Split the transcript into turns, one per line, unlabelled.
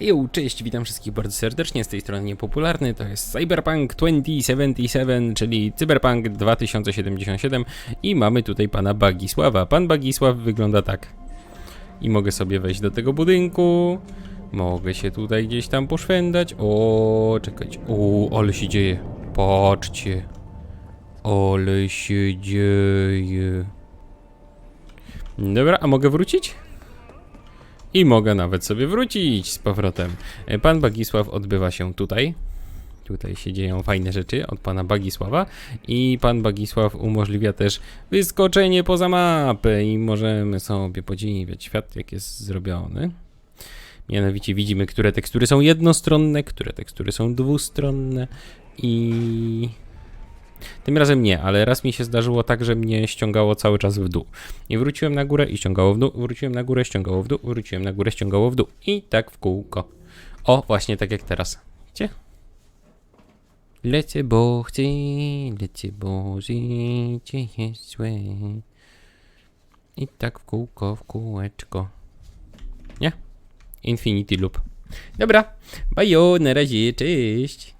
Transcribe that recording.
Jo, cześć, witam wszystkich bardzo serdecznie, z tej strony niepopularny, to jest Cyberpunk 2077, czyli Cyberpunk 2077 i mamy tutaj pana Bagisława. Pan Bagisław wygląda tak. I mogę sobie wejść do tego budynku, mogę się tutaj gdzieś tam poszwędać, o, czekajcie, o, ale się dzieje, patrzcie, ale się dzieje. Dobra, a mogę wrócić? I mogę nawet sobie wrócić z powrotem. E, Pan Bagisław odbywa się tutaj. Tutaj się dzieją fajne rzeczy od pana Bagisława. I pan Bagisław umożliwia też wyskoczenie poza mapę. I możemy sobie podziwiać świat, jak jest zrobiony. Mianowicie widzimy, które tekstury są jednostronne, które tekstury są dwustronne. I tym razem nie, ale raz mi się zdarzyło tak, że mnie ściągało cały czas w dół. I wróciłem na górę i ściągało w dół, wróciłem na górę, ściągało w dół, wróciłem na górę, ściągało w dół. I tak w kółko. O, właśnie tak jak teraz. Widzicie? Lecę, bo chcę, lecę, bo życie jest złe. I tak w kółko, w kółeczko. Nie? Infinity loop. Dobra, bajo, na razie, cześć.